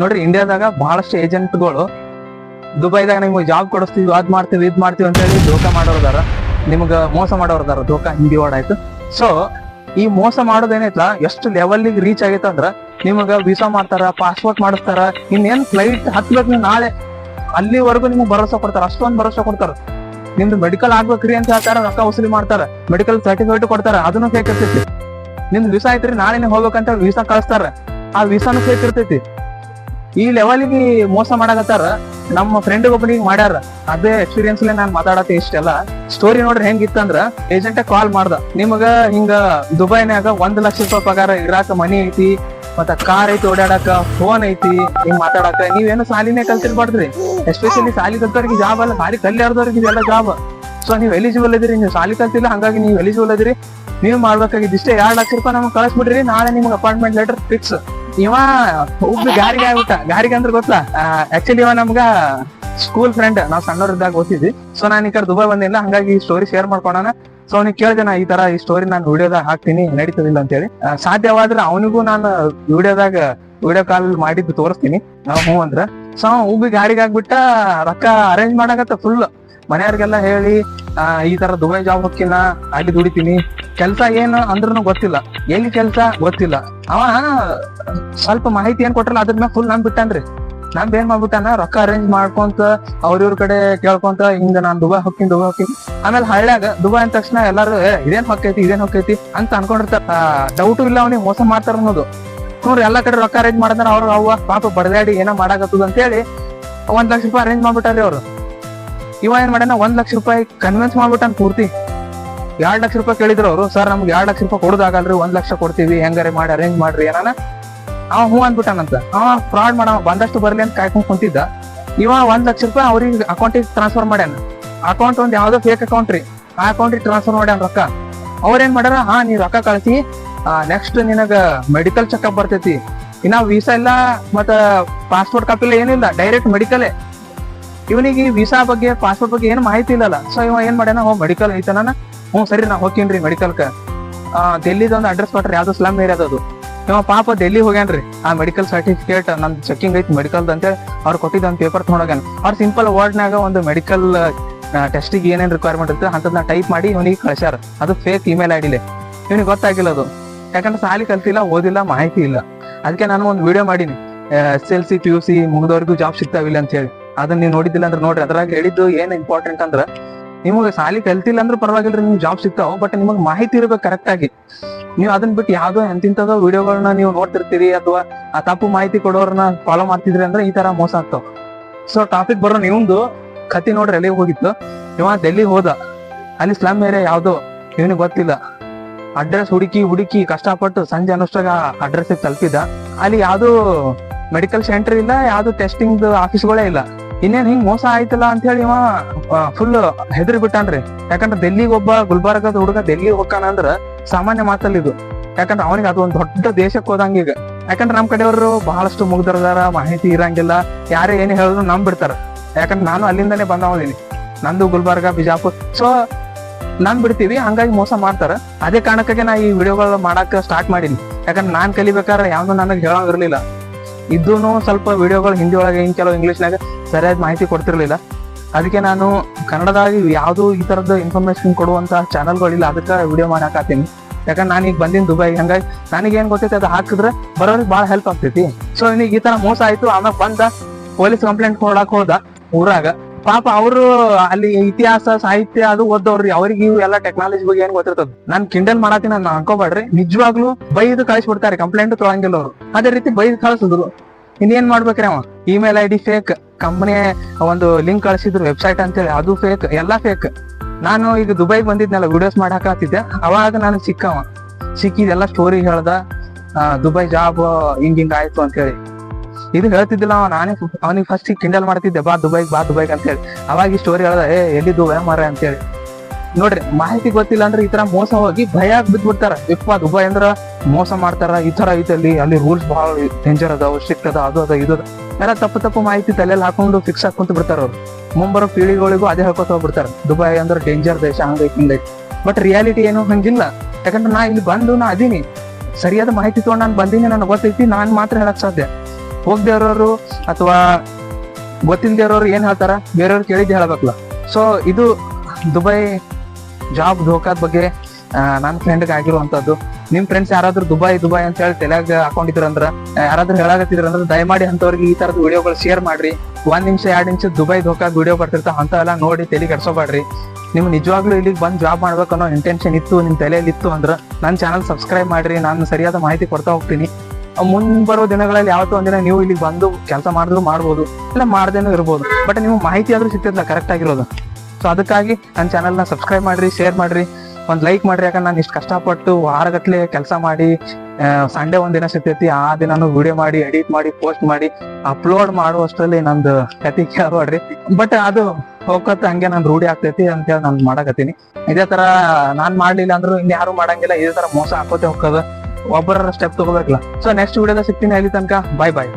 ನೋಡ್ರಿ ಇಂಡಿಯಾದಾಗ ಬಹಳಷ್ಟು ಏಜೆಂಟ್ಗಳು ದುಬೈದಾಗ ನಿಮ್ಗೆ ಜಾಬ್ ಕೊಡಿಸ್ತೀವಿ, ಅದ್ ಮಾಡ್ತೀವಿ, ಇದ್ ಮಾಡ್ತೀವಿ ಅಂತ ಹೇಳಿ ಧೋಕಾ ಮಾಡೋರ್ದಾರ. ನಿಮ್ಗ ಮೋಸ ಮಾಡೋರ್ದಾರ, ಧೋಕಾ ಹಿಂದಿ ವರ್ಡ್ ಆಯ್ತು. ಸೊ ಈ ಮೋಸ ಮಾಡೋದೇನೈತ್ಲ ಎಷ್ಟು ಲೆವೆಲ್ಗೆ ರೀಚ್ ಆಗೈತೆ ಅಂದ್ರ ನಿಮಗ ವೀಸಾ ಮಾಡ್ತಾರ ಪಾಸ್ಪೋರ್ಟ್ ಮಾಡಿಸ್ತಾರ, ಇನ್ನೇನ್ ಫ್ಲೈಟ್ ಹತ್ಬೇಕು ನೀವು ನಾಳೆ, ಅಲ್ಲಿವರೆಗೂ ನಿಮ್ಗೆ ಭರೋಸಾ ಕೊಡ್ತಾರ, ಅಷ್ಟೊಂದು ಭರೋಸಾ ಕೊಡ್ತಾರ. ನಿಮ್ದು ಮೆಡಿಕಲ್ ಆಗ್ಬೇಕ್ರಿ ಅಂತ ಹೇಳ್ತಾರ, ರೊಕ್ಕ ವಸೂಲಿ ಮಾಡ್ತಾರ ಮೆಡಿಕಲ್ ಸರ್ಟಿಫಿಕೇಟ್ ಕೊಡ್ತಾರ, ಅದನ್ನು ಫೇಕ್ ಇರ್ತೈತಿ. ನಿಮ್ದು ವೀಸಾ ಐತ್ರಿ ನಾಳೆ ನೀವು ಹೋಗ್ಬೇಕಂತ ವೀಸಾ ಕಳಿಸ್ತಾರ. ಆ ವೀಸಾನು ಫೇಕ್ ಈ ಲೆವೆಲ್ಗೆ ಮೋಸ ಮಾಡಾಕತ್ತಾರ, ನಮ್ಮ ಫ್ರೆಂಡ್ ಒಬ್ಬನಿಗೆ ಮಾಡ್ಯಾರ. ಅದೇ ಎಕ್ಸ್ಪೀರಿಯನ್ಸ್ ನಾನ್ ಮಾತಾಡತ್ತೆ ಇಷ್ಟೆಲ್ಲ. ಸ್ಟೋರಿ ನೋಡ್ರಿ ಹೆಂಗಿತ್ತಂದ್ರ ಏಜೆಂಟ್ ಕಾಲ್ ಮಾಡ್ದ. ನಿಮಗ ಹಿಂಗ ದುಬೈನ್ಯಾಗ ಒಂದ್ ಲಕ್ಷ ರೂಪಾಯಿ ಪಗಾರ ಇರಾಕ ಮನಿ ಐತಿ, ಮತ್ತ ಕಾರ್ ಐತಿ ಓಡಾಡಕ ಫೋನ್ ಐತಿ, ಹಿಂಗ್ ಮಾತಾಡಕ. ನೀವೇನು ಸಾಲಿನೇ ಕಲ್ತಿರ್ಬಾರ್ದ್ರಿ. ಎಸ್ಪೆಷಲಿ ಸಾಲಿ ಕಲ್ತವ್ರಿಗೆ ಜಾಬ್ ಅಲ್ಲ, ಸಾಲಿ ಕಲ್ಯಾರ್ದವ್ರಿಗೆ ಇದೆಲ್ಲ ಜಾಬ್ ಸೊ ನೀವ್ ಎಲಿಜಿಬಲ್ ಇದೀರಿ. ನೀವು ಸಾಲಿ ಕಲ್ತಿಲ್ಲ, ಹಂಗಾಗಿ ನೀವು ಎಲಿಜಿಬಲ್ ಇದ್ರಿ. ನೀವು ಮಾಡ್ಬೇಕಾಗಿದ್ದಿಷ್ಟೇ. ಎರಡ್ ಲಕ್ಷ ರೂಪಾಯಿ ನಮ್ಗೆ ಕಳಿಸ್ಬಿಡ್ರಿ. ನಾಳೆ ನಿಮ್ಗೆ ಅಪಾಯಿಂಟ್ಮೆಂಟ್ ಲೆಟರ್ ಫಿಕ್ಸ್ ಇವ ಒಬ್ಬ ಗಾರಿಗೆ ಆಗ್ಬಿಟ್ಟ. ಗಾರಿಗೆ ಅಂದ್ರೆ ಗೊತ್ತಾ? ಆಕ್ಚುಲಿ ಇವ ನಮ್ಗ ಸ್ಕೂಲ್ ಫ್ರೆಂಡ್ ನಾವ್ ಸಣ್ಣವ್ರಿದ್ದಾಗ ಓದ್ತಿದ್ವಿ. ಸೊ ನಾನು ಈ ಕಡೆ ದುಬೈ ಬಂದಿಲ್ಲ, ಹಂಗಾಗಿ ಈ ಸ್ಟೋರಿ ಶೇರ್ ಮಾಡ್ಕೊಳೋಣ ಸೊ ಅವ್ನಿಗೆ ಕೇಳಿದೆ ಈ ತರ ಈ ಸ್ಟೋರಿ ನಾನು ವಿಡಿಯೋದಾಗ ಹಾಕ್ತೀನಿ, ನಡೀತದಿಲ್ಲ ಅಂತ ಹೇಳಿ ಸಾಧ್ಯವಾದ್ರೆ ಅವನಿಗೂ ನಾನು ವಿಡಿಯೋದಾಗ ವಿಡಿಯೋ ಕಾಲ್ ಮಾಡಿದ್ದು ತೋರಿಸ್ತೀನಿ. ನಾವು ಹ್ಞೂ ಅಂದ್ರ. ಸೊ ಉಬ್ಬಿ ಗಾಡಿಗೆ ಆಗ್ಬಿಟ್ಟ, ರೊಕ್ಕ ಅರೇಂಜ್ ಮಾಡಾಕತ್ತ ಫುಲ್ ಮನೆಯವ್ರಿಗೆಲ್ಲ ಹೇಳಿ ಈ ತರ ದುಬೈ ಜಾಬ್ ಹೋಗ್ತೀನ ಅಲ್ಲಿ ದುಡಿತೀನಿ. ಕೆಲ್ಸ ಏನು ಅಂದ್ರೂ ಗೊತ್ತಿಲ್ಲ. ಎಲ್ಲಿ ಕೆಲ್ಸ? ಗೊತ್ತಿಲ್ಲ. ಅವ ಸ್ವಲ್ಪ ಮಾಹಿತಿ ಏನ್ ಕೊಟ್ರಲ್ಲ ಅದ್ರ ಮ್ಯಾಗ ಫುಲ್ ಬಿಟ್ಟನ್ರಿ. ನಮ್ ಏನ್ ಮಾಡ್ಬಿಟ್ಟಾನ ರೊಕ್ಕ ಅರೇಂಜ್ ಮಾಡ್ಕೊಂತ ಅವ್ರ ಇವ್ರ ಕಡೆ ಕೇಳ್ಕೊಂತ ಹಿಂಗ ನಾನ್ ದುಬೈ ಹೋಗ್ತೀನಿ ದುಬೈ ಹೋಗ್ತೀನಿ. ಆಮೇಲೆ ಹಳ್ಳ್ಯಾಗ ದುಬೈ ಅಂದ ತಕ್ಷಣ ಎಲ್ಲಾರು "ಏ, ಇದೇನ್ ಹೊಕ್ಕೈತಿ ಇದೇನ್ ಹೊಕ್ಕೈತಿ ಅಂತ ಅನ್ಕೊಂಡಿರ್ತಾರ. ಡೌಟ್ ಇಲ್ಲ ಅವ್ನಿಗೆ ಮೋಸ ಮಾಡ್ತಾರ ಅನ್ನೋದು. ನೋಡ್ರಿ ಎಲ್ಲಾ ಕಡೆ ರೊಕ್ಕ ಅರೇಂಜ್ ಮಾಡಿದ್ರೆ ಅವ್ರ ಅವ್ವ ಪಾಪ ಬಡದಾಡಿ ಏನೋ ಮಾಡಾಕತ್ತದ ಅಂತ ಹೇಳಿ ಒಂದ್ ಲಕ್ಷ ರೂಪಾಯಿ ಅರೇಂಜ್ ಮಾಡ್ಬಿಟ್ಟಾರಿ ಅವ್ರು. ಇವ ಏನ್ ಮಾಡ್ಯಾನ ಒಂದ್ ಲಕ್ಷ ರೂಪಾಯಿ ಕನ್ವಿನ್ಸ್ ಮಾಡ್ಬಿಟ್ಟಾನ ಪೂರ್ತಿ. ಎರಡ್ ಲಕ್ಷ ರೂಪಾಯಿ ಕೇಳಿದ್ರು ಅವರು, ಸರ್, ನಮ್ಗೆ ಎರಡು ಲಕ್ಷ ರೂಪಾಯಿ ಕೊಡುದಾಗಲ್ರಿ, ಒಂದ್ ಲಕ್ಷ ಕೊಡ್ತೀವಿ, ಹೆಂಗಾರೆ ಮಾಡಿ ಅರೇಂಜ್ ಮಾಡ್ರಿ, ಏನಾನ? ಅವ ಹ್ಞೂ ಅಂದ್ಬಿಟ್ಟಾನಂತ. ಅವ ಫ್ರಾಡ್ ಮಾಡವ ಬಂದಷ್ಟು ಬರ್ಲಿ ಅಂತ ಕಾಯ್ಕೊಂಡ್ ಕುಂತಿದ್ದ. ಇವ ಒಂದ್ ಲಕ್ಷ ರೂಪಾಯಿ ಅವ್ರಿಗೆ ಅಕೌಂಟಿಗೆ ಟ್ರಾನ್ಸ್ಫರ್ ಮಾಡ್ಯಾನ. ಅಕೌಂಟ್ ಒಂದ್ ಯಾವ್ದೋ ಫೇಕ್ ಅಕೌಂಟ್ ರೀ. ಆ ಅಕೌಂಟಿಗೆ ಟ್ರಾನ್ಸ್ಫರ್ ಮಾಡ್ಯಾನ ರೊಕ್ಕ. ಅವ್ರೇನ್ ಮಾಡ್ಯಾರ? ಹಾ, ನೀ ರೊಕ್ಕ ಕಳಿಸಿ. ನೆಕ್ಸ್ಟ್ ನಿನಗ ಮೆಡಿಕಲ್ ಚೆಕಪ್ ಬರ್ತೈತಿ. ಇನ್ನ ವೀಸಾ ಇಲ್ಲ, ಮತ್ತ ಪಾಸ್ಪೋರ್ಟ್ ಕಾಪಿ ಇಲ್ಲ, ಏನಿಲ್ಲ. ಡೈರೆಕ್ಟ್ ಮೆಡಿಕಲೇ ಇವನಿಗೆ ವೀಸಾ ಬಗ್ಗೆ ಪಾಸ್ಪೋರ್ಟ್ ಬಗ್ಗೆ ಏನು ಮಾಹಿತಿ ಇಲ್ಲಲ್ಲ. ಸೊ ಇವ ಏನ್ ಮಾಡ್ಯಾನ? ಹೋ ಮೆಡಿಕಲ್ ಐತನ ಹ್ಞೂ, ಸರಿ, ನಾ ಹೋಗ್ತೀನಿ ಮೆಡಿಕಲ್ಕ ಡೆಲ್ಲಿದ ಒಂದು ಅಡ್ರೆಸ್ ಕೊಟ್ರಿ, ಯಾವ್ದು ಸ್ಲಮ್ ಏರಿಯಾದದು ಇವ ಪಾಪ ಡೆಲ್ಲಿ ಹೋಗ್ಯಾನ್ರಿ ಆ ಮೆಡಿಕಲ್ ಸರ್ಟಿಫಿಕೇಟ್ ನಮ್ ಚೆಕಿಂಗ್ ಐತಿ ಮೆಡಿಕಲ್ ಅಂತೇಳಿ ಅವ್ರು ಕೊಟ್ಟಿದ್ದ ಒಂದು ಪೇಪರ್ ತೊಗೊಂಡೋಗ್ಯಾನ ಅವ್ರು ಸಿಂಪಲ್ ವರ್ಡ್ನಾಗ ಒಂದು ಮೆಡಿಕಲ್ ಟೆಸ್ಟಿಗೆ ಏನೇನ್ ರಿಕ್ವೈರ್ಮೆಂಟ್ ಇರುತ್ತೆ ಅಂತದ್ನ ಟೈಪ್ ಮಾಡಿ ಇವನಿಗೆ ಕಳ್ಸ್ಯಾರ. ಅದು ಫೇಕ್ ಇಮೇಲ್ ಐಡಿಲೆ ಇವನಿಗೆ ಗೊತ್ತಾಗಿಲ್ಲ ಅದು. ಯಾಕಂದ್ರೆ ಸಾಲಿ ಕಲ್ತಿಲ್ಲ, ಓದಿಲ್ಲ, ಮಾಹಿತಿ ಇಲ್ಲ. ಅದಕ್ಕೆ ನಾನು ಒಂದು ವಿಡಿಯೋ ಮಾಡೀನಿ. S L C, P U C ಮುಗಿದವ್ರಿಗೂ job ಸಿಗ್ತಾವಿಲ್ಲ ಅಂತ ಹೇಳಿ. ಅದನ್ನ ನೀವು ನೋಡಿದಿಲ್ಲ ಅಂದ್ರೆ ನೋಡ್ರಿ. ಅದ್ರಾಗ ಹೇಳಿದ್ದು ಏನ್ ಇಂಪಾರ್ಟೆಂಟ್ ಅಂದ್ರ, ನಿಮಗೆ ಸಾಲಿ ಕಲ್ತಿಲ್ಲ ಅಂದ್ರೆ ಪರವಾಗಿಲ್ರಿ, ನಿಮ್ಗೆ ಜಾಬ್ ಸಿಗ್ತಾವ ಬಟ್ ನಿಮಗೆ ಮಾಹಿತಿ ಇರ್ಬೇಕು ಕರೆಕ್ಟ್ ಆಗಿ. ನೀವು ಅದನ್ನ ಬಿಟ್ಟು ಯಾವ್ದೋ ಎಂತಿಂತದೋ ವಿಡಿಯೋಗಳನ್ನ ನೀವು ನೋಡ್ತಿರ್ತೀರಿ ಅಥವಾ ಆ ತಪ್ಪು ಮಾಹಿತಿ ಕೊಡೋರ್ನ ಫಾಲೋ ಮಾಡ್ತಿದ್ರಿ ಅಂದ್ರೆ ಈ ತರ ಮೋಸ ಆಗ್ತಾವ. ಸೊ ಟಾಪಿಕ್ ಬರೋ ನಿಮ್ದು ಕತಿ ನೋಡ್ರಿ, ಎಲ್ಲಿಗೆ ಹೋಗಿತ್ತು? ಇವ ಡೆಲ್ಲಿ ಹೋದ. ಅಲ್ಲಿ ಸ್ಲಮ್ ಏರಿಯಾ ಯಾವ್ದೋ, ಇವನಿಗೆ ಗೊತ್ತಿಲ್ಲ. ಅಡ್ರೆಸ್ ಹುಡುಕಿ ಹುಡುಕಿ ಕಷ್ಟಪಟ್ಟು ಸಂಜೆ ಅನ್ನೋಷ್ಟಾಗ ಅಡ್ರೆಸ್ ತಲುಪಿದ ಅಲ್ಲಿ ಯಾವ್ದು ಮೆಡಿಕಲ್ ಸೆಂಟರ್ ಇಲ್ಲ, ಯಾವ್ದು ಟೆಸ್ಟಿಂಗ್ ಆಫೀಸ್ಗಳೇ ಇಲ್ಲ. ಇನ್ನೇನ್ ಹಿಂಗ್ ಮೋಸ ಆಯ್ತಲ್ಲ ಅಂತ ಹೇಳಿ ಇವ ಫುಲ್ ಹೆದರಿ ಬಿಟ್ಟಾನ್ರಿ. ಯಾಕಂದ್ರೆ ಡೆಲ್ಲಿಗೆ ಒಬ್ಬ ಗುಲ್ಬರ್ಗದ ಹುಡುಗ ಡೆಲ್ಲಿ ಹೋಗ್ತಾನ ಅಂದ್ರ ಸಾಮಾನ್ಯ ಮಾತಲ್ಲ ಇದು. ಯಾಕಂದ್ರೆ ಅವನಿಗೆ ಅದು ಒಂದು ದೊಡ್ಡ ದೇಶಕ್ಕೆ ಹೋದಂಗ ಈಗ. ಯಾಕಂದ್ರೆ ನಮ್ ಕಡೆಯವರು ಬಹಳಷ್ಟು ಮುಗ್ದರದಾರ ಮಾಹಿತಿ ಇರಂಗಿಲ್ಲ, ಯಾರೇ ಏನ್ ಹೇಳಿದ್ರು ನಂಬಿಡ್ತಾರ. ಯಾಕಂದ್ರೆ ನಾನು ಅಲ್ಲಿಂದಾನೇ ಬಂದವನಿನಿ ನಂದು ಗುಲ್ಬರ್ಗ, ಬಿಜಾಪುರ್. ಸೊ ನಾನ್ ಬಿಡ್ತೀವಿ, ಹಂಗಾಗಿ ಮೋಸ ಮಾಡ್ತಾರ. ಅದೇ ಕಾರಣಕ್ಕಾಗಿ ನಾ ಈ ವಿಡಿಯೋಗಳು ಮಾಡಾಕ ಸ್ಟಾರ್ಟ್ ಮಾಡೀನಿ. ಯಾಕಂದ್ರೆ ನಾನ್ ಕಲಿಬೇಕಾದ್ರೆ ಯಾವ್ದು ನನಗೆ ಹೇಳೋಂಗಿರ್ಲಿಲ್ಲ ಇದ್ದೂನು ಸ್ವಲ್ಪ ವಿಡಿಯೋಗಳು ಹಿಂದಿ ಒಳಗೆ ಹಿಂಗೆ ಕೆಲವು ಇಂಗ್ಲಿಷ್ನಾಗ ಸರಿಯಾದ ಮಾಹಿತಿ ಕೊಡ್ತಿರ್ಲಿಲ್ಲ. ಅದಕ್ಕೆ ನಾನು ಕನ್ನಡದಾಗಿ ಯಾವುದು ಈ ತರದ ಇನ್ಫಾರ್ಮೇಶನ್ ಕೊಡುವಂತ ಚಾನಲ್ಗಳಿಲ್ಲ ಅದಕ್ಕೆ ವಿಡಿಯೋ ಮಾಡಾಕತ್ತೀನಿ. ಯಾಕಂದ್ರೆ ನಾನು ಈಗ ಬಂದಿನಿ ದುಬೈ ಹಂಗಾಗಿ ನನಗೆ ಏನು ಗೊತ್ತೈತೆ ಅದು ಹಾಕಿದ್ರೆ ಬರೋರಿಗೆ ಭಾಳ ಹೆಲ್ಪ್ ಆಗ್ತೈತಿ. ಸೊ ನಿನಗೆ ಈ ತರ ಮೋಸ ಆಯ್ತು ಆಮೇಲೆ ಬಂದ ಪೊಲೀಸ್ ಕಂಪ್ಲೇಂಟ್ ಕೊಡಾಕ್ ಹೋದ ಊರಾಗ. ಪಾಪ ಅವರು ಅಲ್ಲಿ ಇತಿಹಾಸ, ಸಾಹಿತ್ಯ ಅದು ಓದವ್ರಿ ಅವ್ರಿಗೆ ಇವು ಎಲ್ಲ ಟೆಕ್ನಾಲಜಿ ಬಗ್ಗೆ ಏನ್ ಗೊತ್ತಿರ್ತದ? ನಾನ್ ಕಿಂಡಲ್ ಮಾಡತ್ತೀನಿ ನಾನು ಅನ್ಕೋಬೇಡ್ರಿ ನಿಜವಾಗ್ಲೂ ಬೈದು ಕಳಿಸ್ಬಿಡ್ತಾರೆ ಕಂಪ್ಲೇಂಟ್ ತೊಳಂಗಿಲ್ಲ ಅವ್ರು. ಅದೇ ರೀತಿ ಬೈದು ಕಳಿಸಿದ್ರು. ಇನ್ನೇನ್ ಮಾಡ್ಬೇಕ್ರಿ ಅವ? Email I D fake company ಒಂದು ಲಿಂಕ್ ಕಳಿಸಿದ್ರು ವೆಬ್ಸೈಟ್ ಅಂತೇಳಿ, ಅದು ಫೇಕ್ ಎಲ್ಲಾ ಫೇಕ್ ನಾನು ಈಗ ದುಬೈ ಬಂದಿದ್ನಲ್ಲ ವಿಡಿಯೋಸ್ ಮಾಡಾಕತ್ತಿದ್ದೆ ಅವಾಗ ನಾನು ಸಿಕ್ಕವ. ಸಿಕ್ಕಿದೆಲ್ಲ ಸ್ಟೋರಿ ಹೇಳ್ದ ದುಬೈ ಜಾಬ್ ಹಿಂಗ್ ಹಿಂಗ್ ಆಯ್ತು ಅಂತ ಹೇಳಿ ಇದು ಹೇಳ್ತಿದ್ದಿಲ್ಲ ಅವ, ನಾನೇ ಅವನಿಗೆ ಫಸ್ಟ್ ಕಿಂಡಲ್ ಮಾಡ್ತಿದ್ದೆ, ಬಾ ದುಬೈಗ್ ಬಾ ದುಬೈಗ್ ಅಂತ ಹೇಳಿ ಅವಾಗ ಈ ಸ್ಟೋರಿ ಹೇಳ್ದ, ಏ ಎಲ್ಲಿ ದುಬೈ ಮಾರ ಅಂತ ಹೇಳಿ ನೋಡ್ರಿ, ಮಾಹಿತಿ ಗೊತ್ತಿಲ್ಲ ಅಂದ್ರೆ ಈ ತರ ಮೋಸ ಹೋಗಿ ಭಯ ಬಿದ್ಬಿಡ್ತಾರ. ಯಪ್ಪ ದುಬೈ ಅಂದ್ರ ಮೋಸ ಮಾಡ್ತಾರ, ಈ ತರ ಐತೆ ಅಲ್ಲಿ ರೂಲ್ಸ್ ಬಹಳ ಡೇಂಜರ್ ಅದಾವ ಸ್ಟ್ರಿಕ್ಟ್ ಅದ ಅದು ಅದ ಇದು ಎಲ್ಲ ತಪ್ಪು ತಪ್ಪು ಮಾಹಿತಿ ತಲೆಯಲ್ಲಿ ಹಾಕೊಂಡು ಫಿಕ್ಸ್ ಹಾಕೊಂತ ಬಿಡ್ತಾರ ಅವ್ರು. ಮುಂಬರೋ ಪೀಳಿಗೆಗಳಿಗೂ ಅದೇ ಹಾಕೋತ ಹೋಗ್ಬಿಡ್ತಾರ. ದುಬೈ ಅಂದ್ರೆ ಡೇಂಜರ್ ದೇಶ ಹಂಗೈತಿ ಹಿಂಗೈತಿ ಬಟ್ ರಿಯಾಲಿಟಿ ಏನು ಹಂಗಿಲ್ಲ. ಯಾಕಂದ್ರೆ ನಾ ಇಲ್ಲಿ ಬಂದು ನಾ ಅದೀನಿ. ಸರಿಯಾದ ಮಾಹಿತಿ ತಗೊಂಡು ನಾನು ಬಂದೀನಿ, ನನಗೆ ಗೊತ್ತೈತಿ, ನಾನು ಮಾತ್ರ ಹೇಳಕ್ ಸಾಧ್ಯ. ಹೋಗದೆ ಇರೋರು ಅಥವಾ ಗೊತ್ತಿಲ್ಲದೆ ಇರೋರು ಏನ್ ಹೇಳ್ತಾರ? ಬೇರೆಯವ್ರು ಕೇಳಿದ್ದು ಹೇಳ್ಬೇಕಲ್ಲ. ಸೊ ಇದು ದುಬೈ ಜಾಬ್ ಧೋಕಾದ ಬಗ್ಗೆ ನನ್ನ ಫ್ರೆಂಡ್ಗೆ ಆಗಿರುವಂತದ್ದು. ನಿಮ್ ಫ್ರೆಂಡ್ಸ್ ಯಾರಾದ್ರೂ ದುಬೈ ದುಬೈ ಅಂತ ಹೇಳಿ ತಲೆಯಾಗ ಹಾಕೊಂಡಿದ್ರ ಅಂದ್ರ ಆ, ಯಾರಾದ್ರೂ ಹೇಳಾಗತ್ತಿದ್ರ ಅಂದ್ರ ದಯಮಾಡಿ ಅಂತವ್ರಿಗೆ ಈ ತರದ ವಿಡಿಯೋಗಳು ಶೇರ್ ಮಾಡ್ರಿ. ಒಂದ್ ನಿಮಿಷ ಎರಡ್ ನಿಮಿಷ ದುಬೈ ಧೋಕಾದ ವಿಡಿಯೋ ಬರ್ತಿರ್ತಾವ ಅಂತ ಎಲ್ಲ ನೋಡಿ ತಲೆ ಕೆಡ್ಸೋಬೇಡ್ರಿ ನಿಮ್ ನಿಜವಾಗ್ಲೂ ಇಲ್ಲಿಗೆ ಬಂದ್ ಜಾಬ್ ಮಾಡ್ಬೇಕು ಅನ್ನೋ ಇಂಟೆನ್ಷನ್ ಇತ್ತು ನಿಮ್ ತಲೆಯಲ್ಲಿ ಇತ್ತು ಅಂದ್ರ ನನ್ನ ಚಾನಲ್ ಸಬ್ಸ್ಕ್ರೈಬ್ ಮಾಡ್ರಿ ನಾನು ಸರಿಯಾದ ಮಾಹಿತಿ ಕೊಡ್ತಾ ಹೋಗ್ತೀನಿ. ಮುಂದ್ ಬರೋ ದಿನಗಳಲ್ಲಿ ಯಾವತ್ತೋ ಒಂದಿನ ನೀವು ಇಲ್ಲಿಗೆ ಬಂದು ಕೆಲಸ ಮಾಡಿದ್ರು ಮಾಡ್ಬೋದು ಇಲ್ಲ ಮಾಡ್ದೇನೂ ಇರ್ಬೋದು. ಬಟ್ ನಿಮ್ಗೆ ಮಾಹಿತಿ ಆದ್ರೂ ಸಿಕ್ತಿರ್ಲ ಕರೆಕ್ಟ್ ಆಗಿರೋದು. ಸೊ ಅದಕ್ಕಾಗಿ ನನ್ನ ಚಾನಲ್ನ ಸಬ್ಸ್ಕ್ರೈಬ್ ಮಾಡ್ರಿ ಶೇರ್ ಮಾಡ್ರಿ. ಒಂದು ಲೈಕ್ ಮಾಡ್ರಿ. ಯಾಕಂದ್ರೆ ನಾನು ಇಷ್ಟು ಕಷ್ಟಪಟ್ಟು ವಾರಗಟ್ಲೆ ಕೆಲಸ ಮಾಡಿ ಸಂಡೇ ಒಂದಿನ ದಿನ ಸಿಗ್ತೈತಿ, ಆ ದಿನಾನು ವಿಡಿಯೋ ಮಾಡಿ ಎಡಿಟ್ ಮಾಡಿ ಪೋಸ್ಟ್ ಮಾಡಿ ಅಪ್ಲೋಡ್ ಮಾಡುವಷ್ಟರಲ್ಲಿ ನಂದು ಕತಿ ಕೇಳಬೇಡ್ರಿ ಬಟ್ ಅದು ಹೋಗತ್ತ ಹಂಗೆ ನಾನು ರೂಢಿ ಆಗ್ತೈತಿ ಅಂತ ಹೇಳಿ ನಾನು ಮಾಡಕತ್ತೀನಿ. ಇದೇ ತರ ನಾನ್ ಮಾಡ್ಲಿಲ್ಲ ಅಂದ್ರೂ ಇನ್ಯಾರು ಮಾಡಂಗಿಲ್ಲ. ಇದೇ ತರ ಮೋಸ ಹಾಕೋತೆ ಹೋಗೋದು ಒಬ್ಬರ ಸ್ಟೆಪ್ ತಗೋಬೇಕಲ್ಲ. ಸೊ ನೆಕ್ಸ್ಟ್ ವಿಡಿಯೋದ ಸಿಗ್ತೀನಿ. ಅಲ್ಲಿ ತನಕ ಬಾಯ್ ಬಾಯ್